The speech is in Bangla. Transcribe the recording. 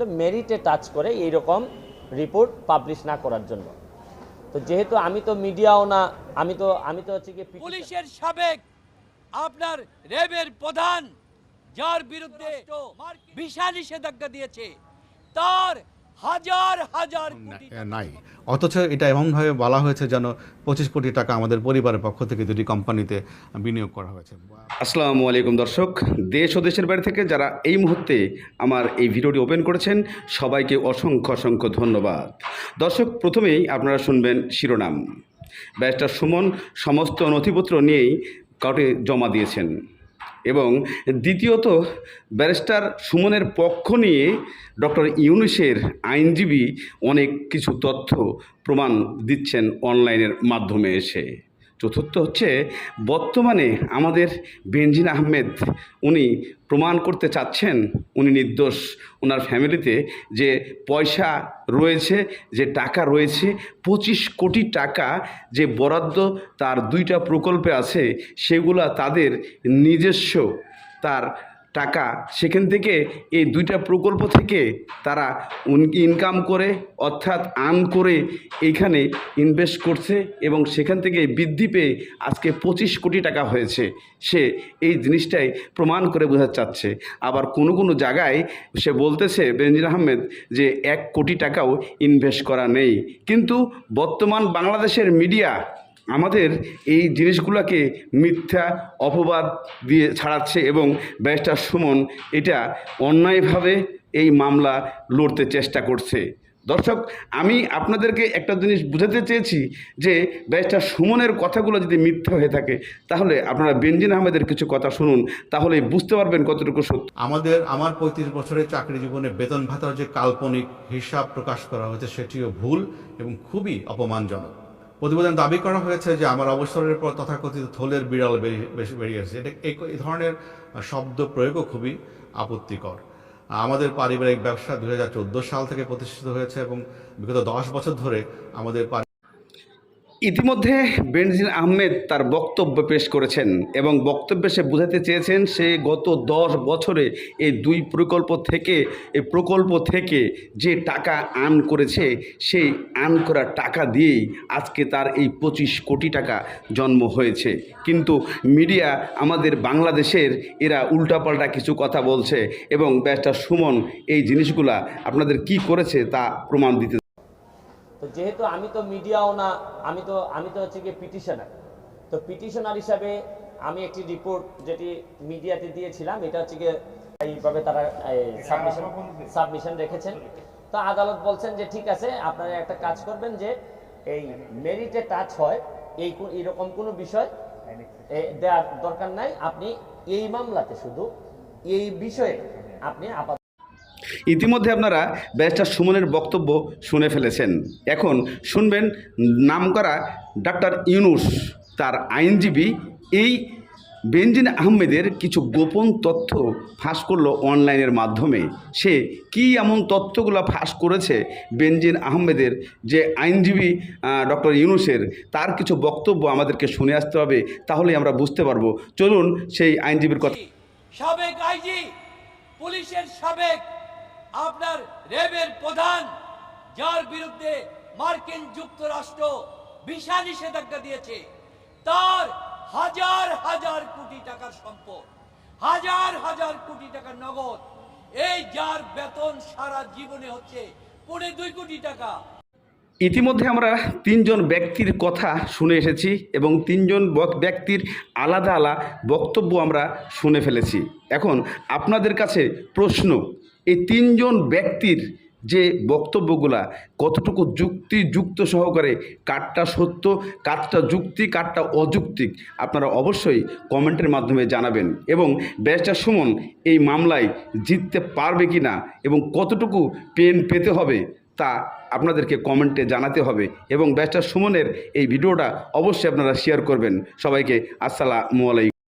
হয়েছিল মেরিটে টাচ করে এইরকম রিপোর্ট পাবলিশ না করার জন্য। তো যেহেতু আমি তো মিডিয়াও না আমি তো আমি তো হচ্ছে কি পুলিশের সাবেক আপনার র্যাবের প্রধান যার বিরুদ্ধে বিশাল নিষেধাজ্ঞা দিয়েছে তার হাজার হাজার নাই। অথচ এটা এমনভাবে বলা হয়েছে যেন পঁচিশ কোটি টাকা আমাদের পরিবারের পক্ষ থেকে দুটি কোম্পানিতে বিনিয়োগ করা হয়েছে। আসসালামু আলাইকুম দর্শক দেশ ও দেশের বাইরে থেকে যারা এই মুহূর্তে আমার এই ভিডিওটি ওপেন করেছেন সবাইকে অসংখ্য অসংখ্য ধন্যবাদ। দর্শক প্রথমেই আপনারা শুনবেন শিরোনাম। ব্যারিস্টার সুমন সমস্ত নথিপত্র নিয়েই কাউটে জমা দিয়েছেন। এবং দ্বিতীয়ত ব্যারিস্টার সুমনের পক্ষ নিয়ে ডক্টর ইউনুসের আইনজীবী অনেক কিছু তথ্য প্রমাণ দিচ্ছেন অনলাইনের মাধ্যমে এসে। চতুর্থ হচ্ছে, বর্তমানে আমাদের বেনজিন আহমেদ উনি প্রমাণ করতে চাচ্ছেন, উনি নির্দোষ ওনার ফ্যামিলিতে যে পয়সা রয়েছে, যে টাকা রয়েছে, পঁচিশ কোটি টাকা যে বরাদ্দ তার দুইটা প্রকল্পে আছে, সেগুলা তাদের নিজস্ব, তার টাকা, সেখান থেকে এই দুইটা প্রকল্প থেকে তারা ইনকাম করে, অর্থাৎ আর্ন করে এইখানে ইনভেস্ট করছে এবং সেখান থেকে বৃদ্ধি পেয়ে আজকে পঁচিশ কোটি টাকা হয়েছে। সে এই জিনিসটাই প্রমাণ করে বোঝাতে চাচ্ছে আবার কোনো কোনো জায়গায় সে বলতেছে বেনজির আহমেদ যে এক কোটি টাকাও ইনভেস্ট করা নেই। কিন্তু বর্তমান বাংলাদেশের মিডিয়া আমাদের এই জিনিসগুলোকে মিথ্যা, অপবাদ দিয়ে ছাড়াচ্ছে এবং ব্যারিস্টার সুমন এটা অন্যায়ভাবে এই মামলা লড়তে চেষ্টা করছে। দর্শক, আমি আপনাদেরকে একটা জিনিস বুঝাতে চেয়েছি যে ব্যারিস্টার সুমনের কথাগুলো যদি মিথ্যা হয়ে থাকে, তাহলে আপনারা বেনজিন আহমেদের কিছু কথা শুনুন, তাহলে বুঝতে পারবেন কতটুকু সত্য। আমাদের, আমার পঁয়ত্রিশ বছরের চাকরি জীবনে বেতন ভাতার যে কাল্পনিক হিসাব প্রকাশ করা হয়েছে, সেটিও ভুল এবং খুবই অপমানজনক। প্রতিবেদন দাবি করা হয়েছে যে আমার অবসরের পর তথাকথিত থলের বিড়াল বেরিয়ে- বেরিয়েছে। এটা এই ধরনের শব্দ প্রয়োগও খুবই আপত্তিকর। আমাদের পারিবারিক ব্যবসা দু হাজার চোদ্দ সাল থেকে প্রতিষ্ঠিত হয়েছে এবং বিগত দশ বছর ধরে আমাদের ইতিমধ্যে বেনজিন আহমেদ তার বক্তব্য পেশ করেছেন এবং বক্তব্যে সে বোঝাতে চেয়েছেন সে গত দশ বছরে এই দুই প্রকল্প থেকে, এই প্রকল্প থেকে যে টাকা আর্ন করেছে, সেই আর্ন করা টাকা দিয়েই আজকে তার এই পঁচিশ কোটি টাকা জন্ম হয়েছে। কিন্তু মিডিয়া আমাদের বাংলাদেশের, এরা উল্টাপাল্টা কিছু কথা বলছে এবং ব্যারিস্টার সুমন এই জিনিসগুলা আপনাদের কি করেছে তা প্রমাণ দিতে তো যেহেতু আমি তো মিডিয়াও না, আমি তো আমি তো হচ্ছে কি পিটিশনার। তো পিটিশনার হিসাবে আমি একটি রিপোর্ট যেটি মিডিয়াতে দিয়েছিলাম, এটা হচ্ছে গিয়ে এইভাবে তারা সাবমিশন সাবমিশন রেখেছেন। তো আদালত বলছেন যে ঠিক আছে, আপনারা একটা কাজ করবেন যে এই মেরিটে টাচ হয়, এই এরকম কোনো বিষয় দেওয়ার দরকার নাই। আপনি এই মামলাতে শুধু এই বিষয়ে আপনি আপাতত ইতিমধ্যে আপনারা ব্যারিস্টার সুমনের বক্তব্য শুনে ফেলেছেন। এখন শুনবেন নামকরা ডাক্তার ইউনুস, তার আইনজীবী। এই বেনজিন আহমেদের কিছু গোপন তথ্য ফাঁস করল অনলাইনের মাধ্যমে। সে কি এমন তথ্যগুলো ফাঁস করেছে বেনজিন আহমেদের? যে আইনজীবী ডক্টর ইউনুসের, তার কিছু বক্তব্য আমাদেরকে শুনে আসতে হবে, তাহলেই আমরা বুঝতে পারব। চলুন সেই আইনজীবীর কথা সাবেক আইজি, পুলিশের সাবেক আপনার র্যাবের প্রধান, যার বিরুদ্ধে মার্কিন যুক্তরাষ্ট্র ভিসা নিষেধাজ্ঞা দিয়েছে, তার হাজার হাজার কোটি টাকার সম্পদ, হাজার হাজার কোটি টাকার নগদ, এই যার বেতন সারা জীবনে হচ্ছে পৌনে দুই কোটি টাকা। ইতিমধ্যে আমরা তিনজন ব্যক্তির কথা শুনে এসেছি এবং তিনজন ব্যক্তির আলাদা আলাদা বক্তব্য আমরা শুনে ফেলেছি। এখন আপনাদের কাছে প্রশ্ন এই তিনজন ব্যক্তির যে বক্তব্যগুলা কতটুকু যুক্তিযুক্ত সহকারে কারটা সত্য, কারটা যুক্তি, কারটা অযুক্তিক, আপনারা অবশ্যই কমেন্টের মাধ্যমে জানাবেন। এবং ব্যারিস্টার সুমন, এই মামলায় জিততে পারবে কি না এবং কতটুকু পেন পেতে হবে তা আপনাদেরকে কমেন্টে জানাতে হবে। এবং ব্যারিস্টার সুমনের এই ভিডিওটা অবশ্যই আপনারা শেয়ার করবেন। সবাইকে আসসালামু আলাইকুম।